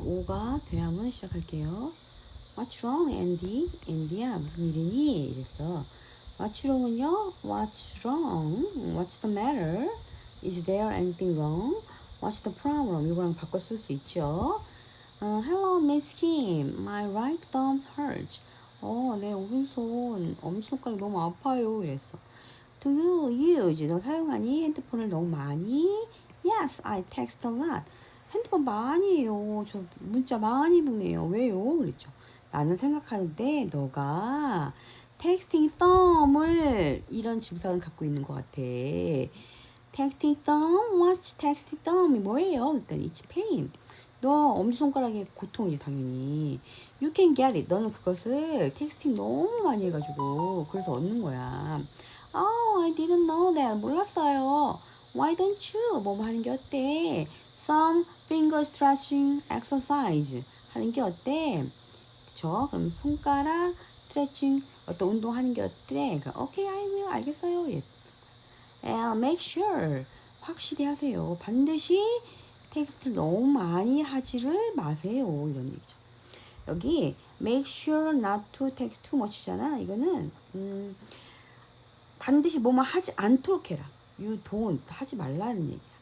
5가 대화문 시작할게요. What's wrong, Andy? Andy야, 무슨 일이니? 이랬어. What's wrong은요? What's wrong? What's the matter? Is there anything wrong? What's the problem? 이거랑 바꿔 쓸 수 있죠. 어, hello, Miss Kim. My right thumb hurts. 어, 내 오른손 엄지손가락 너무 아파요. 이랬어. Do you use? 너 사용하니? 핸드폰을 너무 많이? Yes, I text a lot. 핸드폰 많이 해요. 저 문자 많이 보내요. 왜요? 그랬죠. 나는 생각하는데 너가 texting thumb을 이런 지부사를 갖고 있는 것 같아. texting thumb? What's texting thumb이 뭐예요? 그랬더니 it's pain. 너 엄지손가락에 고통이지 당연히. You can get it. 너는 그것을 텍스팅 너무 많이 해가지고 그래서 얻는 거야. Oh, I didn't know that. 몰랐어요. Why don't you? 뭐 하는 게 어때? Some finger stretching exercise 하는 게 어때? 그쵸? 그럼 손가락 스트레칭 어떤 운동하는 게 어때? okay, I will. 알겠어요. 예. And make sure 확실히 하세요. 반드시 텍스트를 너무 많이 하지를 마세요. 이런 얘기죠. 여기 make sure not to text too much잖아. 이거는 음, 반드시 뭐만 하지 않도록 해라. You don't 하지 말라는 얘기야.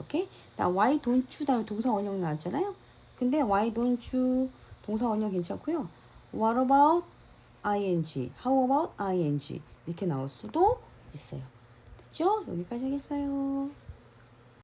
오케이? 나 why don't you 다음에 동사 원형 나왔잖아요. 근데 why don't you 동사 원형 괜찮고요. What about ing? How about ing? 이렇게 나올 수도 있어요. 됐죠? 여기까지 하겠어요.